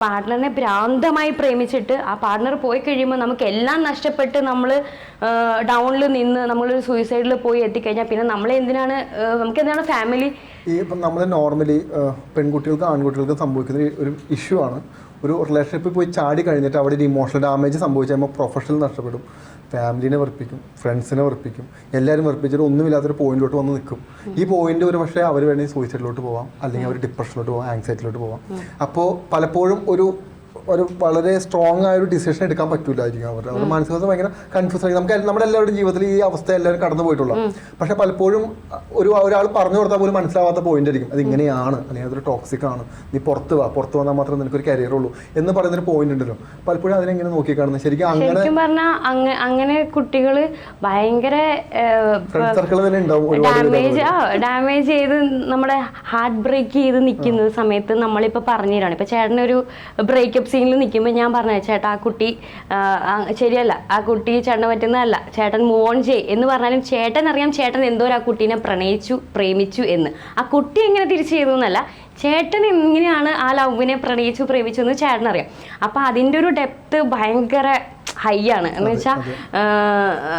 പാർട്ട്ണറിനെ ഭ്രാന്തമായി പ്രേമിച്ചിട്ട് ആ പാർട്ട്ണർ പോയി കഴിയുമ്പോൾ നമുക്ക് എല്ലാം നഷ്ടപ്പെട്ട് നമ്മൾ ഡൗണിൽ നിന്ന് നമ്മളൊരു സൂയിസൈഡിൽ പോയി എത്തിക്കഴിഞ്ഞാൽ പിന്നെ നമ്മളെ എന്തിനാണ് ആ, നമുക്ക് എന്തിനാണ് ഫാമിലി ഈ ഇപ്പം നമ്മൾ നോർമലി പെൺകുട്ടികൾക്ക് ആൺകുട്ടികൾക്ക് സംഭവിക്കുന്ന ഒരു- ഇഷ്യൂ ആണ്. ഒരു റിലേഷൻഷിപ്പിൽ പോയി ചാടി കഴിഞ്ഞിട്ട് അവിടെ ഒരു ഇമോഷണൽ ഡാമേജ് സംഭവിച്ചു കഴിയുമ്പോൾ പ്രൊഫഷണൽ നഷ്ടപ്പെടും. ഫാമിലിനെ വെറുപ്പിക്കും ഫ്രണ്ട്സിനെ വെറുപ്പിക്കും എല്ലാവരും വെറുപ്പിച്ചിട്ട് ഒന്നുമില്ലാത്തൊരു പോയിന്റിലോട്ട് വന്ന് നിൽക്കും ഈ പോയിന്റ് ഒരു പക്ഷേ അവർ വേണമെങ്കിൽ സൂയിസൈഡിലോട്ട് പോവാം അല്ലെങ്കിൽ അവർ ഡിപ്രഷനിലോട്ട് പോവാം ആങ്സൈറ്റിലോട്ട് പോവാം. അപ്പോൾ പലപ്പോഴും ഒരു ഒരു വളരെ സ്ട്രോങ് ആയ ഒരു ഡിസിഷൻ എടുക്കാൻ പറ്റൂലായിരിക്കും അവരുടെ അവരുടെ മാനസികാവസ്ഥ ഭയങ്കര കൺഫ്യൂസ് ആയി നമുക്ക് നമ്മുടെ എല്ലാവരുടെ ജീവിതത്തിൽ ഈ അവസ്ഥ എല്ലാവരും കടന്നു പോയിട്ടുള്ള. പക്ഷെ പലപ്പോഴും ഒരു ഒരാൾ പറഞ്ഞു കൊടുത്താൽ പോലും മനസ്സിലാവാത്ത പോയിന്റ് ആയിരിക്കും. അത് ഇങ്ങനെയാണ്. അല്ലെങ്കിൽ അതൊരു ടോക്സിക് ആണ്. നീ പുറത്ത് വാ. പുറത്ത് വന്നാൽ മാത്രമേ നിനക്കൊരു കരിയർ ഉള്ളൂ എന്ന് പറയുന്നൊരു പോയിന്റ് ഉണ്ടല്ലോ. പലപ്പോഴും അതിനെങ്ങനെ നോക്കി കാണുന്നത്. ശരിക്കും അങ്ങനെ പറഞ്ഞാൽ അങ്ങ അങ്ങനെ കുട്ടികൾ ഭയങ്കര ഡാമേജ് ഡാമേജ് ചെയ്ത് നമ്മുടെ ഹാർട്ട് ബ്രേക്ക് ചെയ്ത് നിൽക്കുന്ന സമയത്ത് നമ്മളിപ്പോൾ പറഞ്ഞു തരാണ്. ഇപ്പം ചേട്ടനൊരു ബ്രേക്കപ്പ് സീനിൽ നിൽക്കുമ്പോൾ ഞാൻ പറഞ്ഞു ചേട്ടാ ആ കുട്ടി ശരിയല്ല ആ കുട്ടി ചേട്ടൻ പറ്റുന്നതല്ല. ചേട്ടൻ മൂവ് ഓൺ ചെയ് എന്ന് പറഞ്ഞാലും ചേട്ടൻ അറിയാം ചേട്ടൻ എന്തോ ആ കുട്ടീനെ പ്രണയിച്ചു പ്രേമിച്ചു എന്ന്. ആ കുട്ടി എങ്ങനെ തിരിച്ചു ചെയ്തു എന്നല്ല ചേട്ടൻ എങ്ങനെയാണ് ആ ലവിനെ പ്രണയിച്ചു പ്രേമിച്ചു എന്ന് ചേട്ടനറിയാം. അപ്പം അതിന്റെ ഒരു ഡെപ്ത് ഭയങ്കര ഹൈ ആണ് എന്ന് വെച്ചാൽ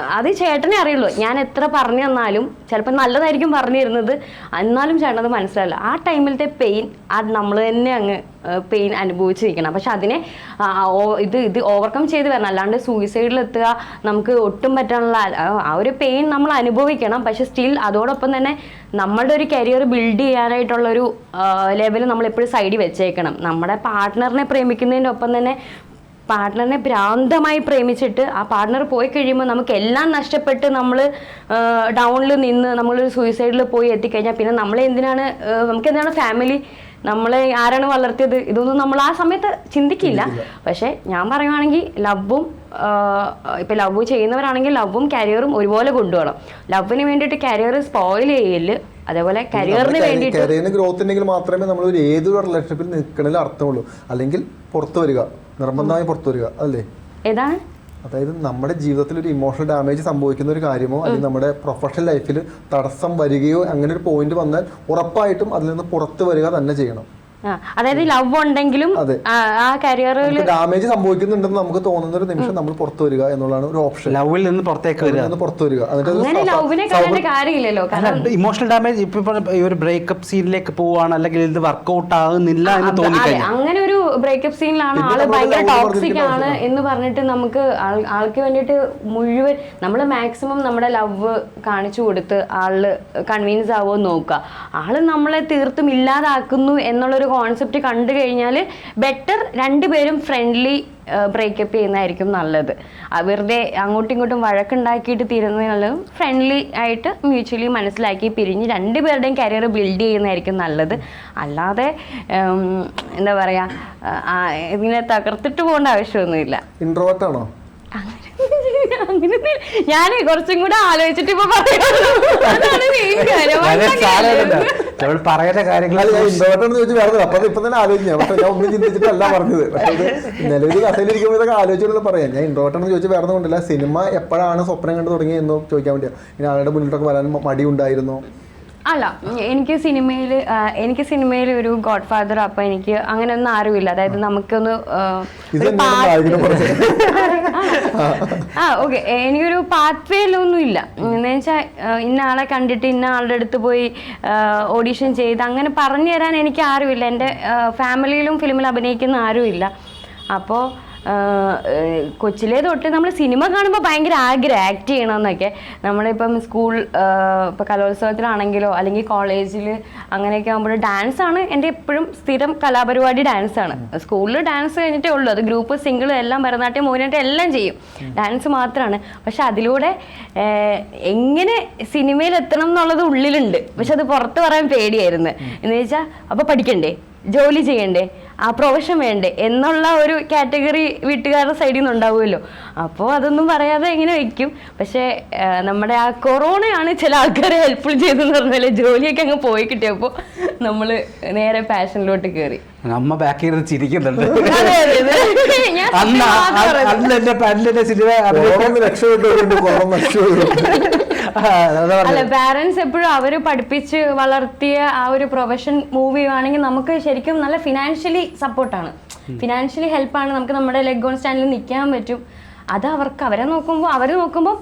അത്. ചേട്ടനെ അറിയുള്ളൂ. ഞാൻ എത്ര പറഞ്ഞു തന്നാലും ചിലപ്പോൾ നല്ലതായിരിക്കും പറഞ്ഞു തരുന്നത് എന്നാലും ചേട്ടനത് മനസ്സിലാവില്ല. ആ ടൈമിലത്തെ പെയിൻ ആ നമ്മൾ തന്നെ അങ്ങ് പെയിൻ അനുഭവിച്ചിരിക്കണം. പക്ഷെ അതിനെ ഇത് ഇത് ഓവർകം ചെയ്ത് വരണം. അല്ലാണ്ട് സൂയിസൈഡിൽ എത്തുക നമുക്ക് ഒട്ടും പറ്റാനുള്ള ആ- ആ ഒരു പെയിൻ നമ്മൾ അനുഭവിക്കണം. പക്ഷെ സ്റ്റിൽ അതോടൊപ്പം തന്നെ നമ്മളുടെ ഒരു കരിയർ ബിൽഡ് ചെയ്യാനായിട്ടുള്ളൊരു ലെവൽ നമ്മൾ എപ്പോഴും സൈഡിൽ വെച്ചേക്കണം. നമ്മുടെ പാർട്ട്ണറിനെ പ്രേമിക്കുന്നതിന്റെ ഒപ്പം തന്നെ പാർട്ട്ണറിനെ ഭ്രാന്തമായി പ്രേമിച്ചിട്ട് ആ പാർട്ട്ണർ പോയി കഴിയുമ്പോൾ നമുക്ക് എല്ലാം നഷ്ടപ്പെട്ട് നമ്മൾ ഡൗണിൽ നിന്ന് നമ്മളൊരു സൂയിസൈഡിൽ പോയി എത്തിക്കഴിഞ്ഞാൽ പിന്നെ നമ്മളെ എന്തിനാണ് നമുക്ക് എന്തിനാണ് ഫാമിലി നമ്മളെ ആരാണ് വളർത്തിയത്? ഇതൊന്നും നമ്മൾ ആ സമയത്ത് ചിന്തിക്കില്ല. പക്ഷെ ഞാൻ പറയുവാണെങ്കിൽ ലവും ഇപ്പം ലവ് ചെയ്യുന്നവരാണെങ്കിൽ ലവും കരിയറും ഒരുപോലെ കൊണ്ടുപോകണം. ലവിന് വേണ്ടിയിട്ട് കരിയർ സ്പോയിൽ ചെയ്യൽ അതേപോലെ കരിയറിന് വേണ്ടിയിട്ട് കരിയറിന് ഗ്രോത്ത് ഉണ്ടെങ്കിൽ മാത്രമേ നമ്മൾ ഏതൊരു റിലേഷൻഷിപ്പിൽ നിൽക്കണതിൽ അർത്ഥമുള്ളൂ. അല്ലെങ്കിൽ പുറത്തു വരിക. നിർബന്ധമായി പുറത്തു വരിക അല്ലേ? ഏതാണ്? അതായത് നമ്മുടെ ജീവിതത്തിൽ ഒരു ഇമോഷണൽ ഡാമേജ് സംഭവിക്കുന്ന ഒരു കാര്യമോ അല്ലെങ്കിൽ നമ്മുടെ പ്രൊഫഷണൽ ലൈഫിൽ തടസ്സം വരികയോ അങ്ങനെ ഒരു പോയിന്റ് വന്നാൽ ഉറപ്പായിട്ടും അതിൽ നിന്ന് പുറത്തു വരിക തന്നെ ചെയ്യണം. അതായത് ലവ് ഉണ്ടെങ്കിലും ആ, കരിയറിൽ ഡാമേജ് സംഭവിക്കുന്നുണ്ടെന്ന് നമുക്ക് തോന്നുന്ന ഒരു നിമിഷം നമ്മൾ പുറത്തു വരിക എന്നുള്ളതാണ് ഒരു ഓപ്ഷൻ ലവിൽ നിന്ന് പുറത്തേക്ക് വരിക. പുറത്തു വരിക. അങ്ങനെ ലവിനെ കളയേണ്ട കാര്യമില്ലല്ലോ. കാരണം ഇമോഷണൽ ഡാമേജ് ഇപ്പൊ ഈ ഒരു ബ്രേക്കപ്പ് സീനിലേക്ക് പോവാണ് അല്ലെങ്കിൽ ഇത് വർക്ക്ഔട്ട് ആകുന്നില്ല എന്ന് തോന്നി അങ്ങനെ ഒരു ബ്രേക്കപ്പ് സീനിലാണ് ആൾ ഭയങ്കര ടോക്സിക് ആണ് എന്ന് പറഞ്ഞിട്ട് നമുക്ക് ആൾക്ക് വേണ്ടിട്ട് മുഴുവൻ നമ്മൾ മാക്സിമം നമ്മുടെ ലവ് കാണിച്ചു കൊടുത്ത് ആൾ കൺവീൻസ് ആവോ നോക്കുക. ആൾ നമ്മളെ തീർത്തും ഇല്ലാതാക്കുന്നു എന്നുള്ളൊരു കോൺസെപ്റ്റ് കണ്ടു കഴിഞ്ഞാൽ ബെറ്റർ രണ്ടുപേരും ഫ്രണ്ട്ലി ബ്രേക്കപ്പ് ചെയ്യുന്നതായിരിക്കും നല്ലത്. വെറുതെ അങ്ങോട്ടും ഇങ്ങോട്ടും വഴക്കുണ്ടാക്കിയിട്ട് തീരുന്നതിനും ഫ്രണ്ട്ലി ആയിട്ട് മ്യൂച്വലി മനസ്സിലാക്കി പിരിഞ്ഞ് രണ്ടുപേരുടെയും കരിയർ ബിൽഡ് ചെയ്യുന്നതായിരിക്കും നല്ലത്. അല്ലാതെ എന്താ പറയുക ഇതിനെ തകർത്തിട്ട് പോകേണ്ട ആവശ്യമൊന്നുമില്ല. ഇൻട്രോട്ടാണോ ആണോ? അങ്ങനെ ഞാൻ കുറച്ചും കൂടെ ആലോചിച്ചിട്ട് ഇപ്പൊ പറയുള്ളൂ അതാണ് മെയിൻ കാര്യം. നമ്മൾ പറയുന്ന കാര്യങ്ങൾ ചോദിച്ചു വേറെ അപ്പൊ ഇപ്പൊ തന്നെ ആലോചിക്കാം പക്ഷെ ഞാൻ ഒന്നും ചിന്തിച്ചിട്ടല്ല പറഞ്ഞത്. പക്ഷെ ഇത് നിലവിൽ കഥയിലിരിക്കുമ്പോൾ ഇതൊക്കെ ആലോചിച്ചുള്ള പറയാം. ഞാൻ എന്ന് ചോദിച്ചു വേറെ കൊണ്ടില്ല. സിനിമ എപ്പോഴാണ് സ്വപ്നം കണ്ടു തുടങ്ങിയെന്ന് ചോദിക്കാൻ വേണ്ടിയാ. ഇനി ആളുടെ മുന്നിലൊക്കെ വരാൻ മടി ഉണ്ടായിരുന്നു? അല്ല എനിക്ക് സിനിമയിൽ എനിക്ക് സിനിമയിൽ ഒരു ഗോഡ് ഫാദർ അപ്പൊ എനിക്ക് അങ്ങനെ ഒന്നും ആരുമില്ല. അതായത് നമുക്കൊന്ന് ആ, ഓക്കെ. എനിക്കൊരു പാത്ത് വേയിലൊന്നും ഇല്ല. എന്ന് വെച്ചാൽ ഇന്ന ആളെ കണ്ടിട്ട് ഇന്ന ആളുടെ അടുത്ത് പോയി ഓഡീഷൻ ചെയ്ത് അങ്ങനെ പറഞ്ഞു തരാൻ എനിക്ക് ആരുമില്ല. എന്റെ ഫാമിലിയിലും ഫിലിമിൽ അഭിനയിക്കുന്ന ആരുമില്ല. അപ്പോൾ കൊച്ചിലേ തൊട്ട് നമ്മൾ സിനിമ കാണുമ്പോൾ ഭയങ്കര ആഗ്രഹം ആക്ട് ചെയ്യണമെന്നൊക്കെ നമ്മളിപ്പം സ്കൂൾ ഇപ്പോൾ കലോത്സവത്തിലാണെങ്കിലോ അല്ലെങ്കിൽ കോളേജിൽ അങ്ങനെയൊക്കെ ആകുമ്പോൾ ഡാൻസ് ആണ് എന്റെ എപ്പോഴും സ്ഥിരം കലാപരിപാടി ഡാൻസ് ആണ്. സ്കൂളിൽ ഡാൻസ് കഴിഞ്ഞിട്ടേ ഉള്ളൂ. അത് ഗ്രൂപ്പ് സിംഗിൾ എല്ലാം ഭരതനാട്യം മോഹിനിയാട്ടം എല്ലാം ചെയ്യും. ഡാൻസ് മാത്രമാണ് പക്ഷെ അതിലൂടെ എങ്ങനെ സിനിമയിൽ എത്തണം എന്നുള്ളത് ഉള്ളിലുണ്ട്. പക്ഷെ അത് പുറത്ത് പറയാൻ പേടിയായിരുന്നു. എന്ന് വെച്ചാൽ അപ്പോൾ പഠിക്കണ്ടേ? ജോലി ചെയ്യണ്ടേ? ആ പ്രൊഫഷൻ വേണ്ടേ? എന്നുള്ള ഒരു കാറ്റഗറി വീട്ടുകാരുടെ സൈഡിൽ നിന്ന് ഉണ്ടാവുമല്ലോ. അപ്പോൾ അതൊന്നും പറയാതെ എങ്ങനെ വെക്കും. പക്ഷേ നമ്മുടെ ആ കൊറോണയാണ് ചില ആൾക്കാരെ ഹെൽപ്ഫുൾ ചെയ്തെന്ന് പറഞ്ഞാൽ ജോലിയൊക്കെ അങ്ങ് പോയി കിട്ടിയപ്പോൾ നമ്മൾ നേരെ പാഷനിലോട്ട് കയറി അമ്മ ബാക്കിൽ ഇരുന്ന് ചിരിക്കുന്നുണ്ട്. അന്ന് എന്റെ സിനിമ കൊറോണ രക്ഷപ്പെട്ടവരുണ്ട് കൊറോണ രക്ഷപ്പെട്ടു അല്ല പാരന്റ്സ് എപ്പോഴും അവർ പഠിപ്പിച്ച് വളർത്തിയ ആ ഒരു പ്രൊഫഷൻ മൂവ് ചെയ്യുവാണെങ്കിൽ നമുക്ക് ശരിക്കും നല്ല ഫിനാൻഷ്യലി സപ്പോർട്ടാണ് ഫിനാൻഷ്യലി ഹെൽപ്പാണ് നമുക്ക് നമ്മുടെ ലെഗ് ഓൺ സ്റ്റാൻഡിൽ നിൽക്കാൻ പറ്റും. അത് അവർക്ക് അവരെ നോക്കുമ്പോൾ അവർ നോക്കുമ്പോൾ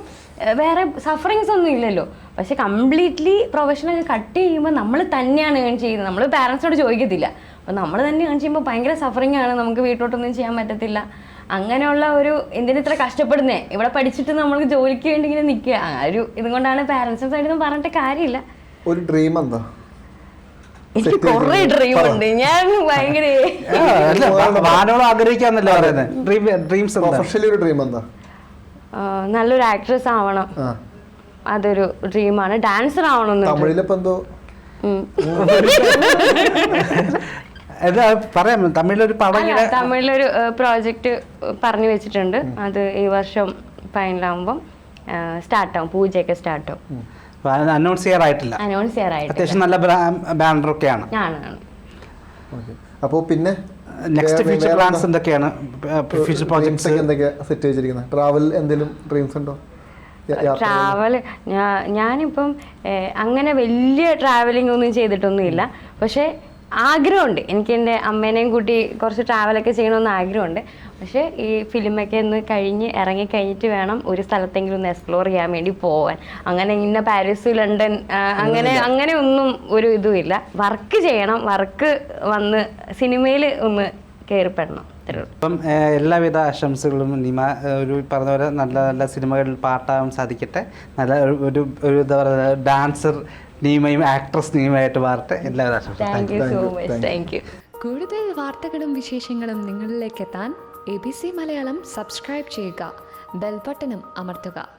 വേറെ സഫറിങ്സ് ഒന്നും ഇല്ലല്ലോ. പക്ഷെ കംപ്ലീറ്റ്ലി പ്രൊഫഷണൽ കട്ട് ചെയ്യുമ്പോൾ നമ്മൾ തന്നെയാണ് ഏൺ ചെയ്യുന്നത്. നമ്മൾ പാരൻസിനോട് ചോദിക്കത്തില്ല. അപ്പോൾ നമ്മൾ തന്നെ ഏൺ ചെയ്യുമ്പോൾ ഭയങ്കര സഫറിങ് ആണ്. നമുക്ക് വീട്ടിലോട്ടൊന്നും ചെയ്യാൻ പറ്റത്തില്ല. അങ്ങനെയുള്ള ഒരു എന്തിനിത്ര കഷ്ടപ്പെടുന്നേ? ഇവിടെ പഠിച്ചിട്ട് നമ്മൾക്ക് ജോലിക്ക് വേണ്ടി ഇങ്ങനെ നിൽക്കുക. ആ ഒരു ഇതും കൊണ്ടാണ് പാരൻസിന്റെ സൈഡിൽ നിന്ന് പറഞ്ഞിട്ട് കാര്യമില്ല. ഒരു ഡ്രീം എന്താ? എനിക്ക് കുറെ ഡ്രീം ഉണ്ട്. ഞാൻ ഭയങ്കര വാ- ആഗ്രഹിക്കാന്നല്ലേ പറയുന്നത് ഡ്രീം ഡ്രീംസ് പ്രൊഫഷണലി ഒരു ഡ്രീം എന്താ? നല്ലൊരു ആക്ട്രസ് ആവണം. അതൊരു ഡ്രീമാണ് ഡാൻസർ ആവണം തമിഴിലിപ്പോ എന്തോ. ഇത് പറയാം തമിഴിലൊരു പടം ഇങ്ങനെ തമിഴിലൊരു പ്രോജക്റ്റ് പറഞ്ഞു വെച്ചിട്ടുണ്ട്. അത് ഈ വർഷം ഫൈനലാകുമ്പം സ്റ്റാർട്ടാവും പൂജയൊക്കെ സ്റ്റാർട്ടാവും. അനൗൺസ് ചെയ്യാറായിട്ടില്ല അനൗൺസ് ചെയ്യാറായിട്ടില്ല അത്യാവശ്യം നല്ല ബാനറൊക്കെയാണ്. ഞാനാണ് ഓക്കെ. അപ്പോൾ പിന്നെ നെക്സ്റ്റ് ഫ്യൂച്ചർ പ്ലാൻസ് എന്തൊക്കെയാണ്? ഫ്യൂച്ചർ പ്രോജക്ട്സ് എന്തൊക്കെയാ സെറ്റ് വെച്ചിരിക്കുന്നത് ട്രാവൽ എന്തെങ്കിലും ഡ്രീംസ് ഉണ്ടോ? ട്രാവൽ ഞാനിപ്പം അങ്ങനെ വലിയ ട്രാവലിംഗ് ഒന്നും ചെയ്തിട്ടൊന്നുമില്ല. പക്ഷേ ആഗ്രഹമുണ്ട്. എനിക്ക് എന്റെ അമ്മേനെയും കൂട്ടി കുറച്ച് ട്രാവലൊക്കെ ചെയ്യണമെന്ന് ആഗ്രഹമുണ്ട്. പക്ഷേ ഈ ഫിലിമൊക്കെ ഒന്ന് കഴിഞ്ഞ് ഇറങ്ങിക്കഴിഞ്ഞിട്ട് വേണം ഒരു സ്ഥലത്തെങ്കിലും ഒന്ന് എക്സ്പ്ലോർ ചെയ്യാൻ വേണ്ടി പോവാൻ. അങ്ങനെ ഇന്ന പാരീസ് ലണ്ടൻ അങ്ങനെ അങ്ങനെ ഒന്നും ഒരു ഇതുമില്ല വർക്ക് ചെയ്യണം. വർക്ക് വന്ന് സിനിമയിൽ ഒന്ന് കയറിപ്പെടണം അപ്പം എല്ലാവിധ ആശംസകളും നിമ ഒരു പറഞ്ഞ പോലെ നല്ല നല്ല സിനിമകളിൽ പാട്ടാവാൻ സാധിക്കട്ടെ. നല്ല ഒരു- ഒരു ഒരു എന്താ പറയുക ഡാൻസർ നീമയും ആക്ട്രസ് നീമയായിട്ട് മാറട്ടെ. എല്ലാ ആശംസകളും thank you so much thank thank you കൂടുതൽ വാർത്തകളും വിശേഷങ്ങളും നിങ്ങളിലേക്ക് എത്താൻ A B C Malayalam subscribe ചെയ്യുക. ബെൽബട്ടനും അമർത്തുക.